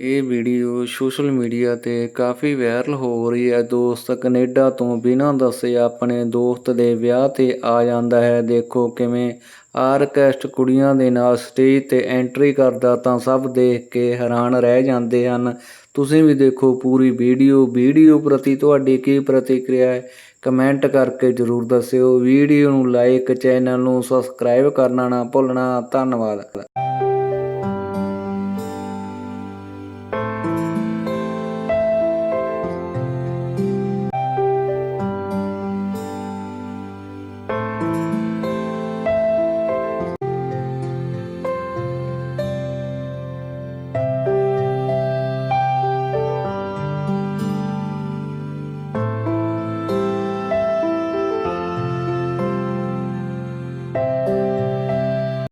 ਇਹ video social media ਤੇ ਕਾਫੀ viral ਹੋ ਰਹੀ ਹੈ। ਦੋਸਤ, ਕੈਨੇਡਾ ਤੋਂ ਬਿਨਾਂ ਦੱਸੇ ਆਪਣੇ ਦੋਸਤ ਦੇ ਵਿਆਹ ਤੇ ਆ ਜਾਂਦਾ ਹੈ। ਦੇਖੋ ਕਿਵੇਂ ਆਰਕੈਸਟ ਕੁੜੀਆਂ ਦੇ ਨਾਲ ਸਟੇਜ ਤੇ ਐਂਟਰੀ ਕਰਦਾ ਤਾਂ ਸਭ ਦੇਖ ਕੇ ਹੈਰਾਨ ਰਹਿ ਜਾਂਦੇ ਹਨ। ਤੁਸੀਂ ਵੀ ਦੇਖੋ ਪੂਰੀ ਵੀਡੀਓ ਵੀਡੀਓ ਪ੍ਰਤੀ ਤੁਹਾਡੀ ਕੀ ਪ੍ਰਤੀਕਿਰਿਆ ਹੈ? ਕਮੈਂਟ ਕਰਕੇ ਜਰੂਰ ਦੱਸਿਓ। ਵੀਡੀਓ ਨੂੰ ਲਾਈਕ ਚੈਨਲ ਨੂੰ ਸਬਸਕ੍ਰਾਈਬ ਕਰਨਾ ਨਾ ਭੁੱਲਣਾ। ਧੰਨਵਾਦ।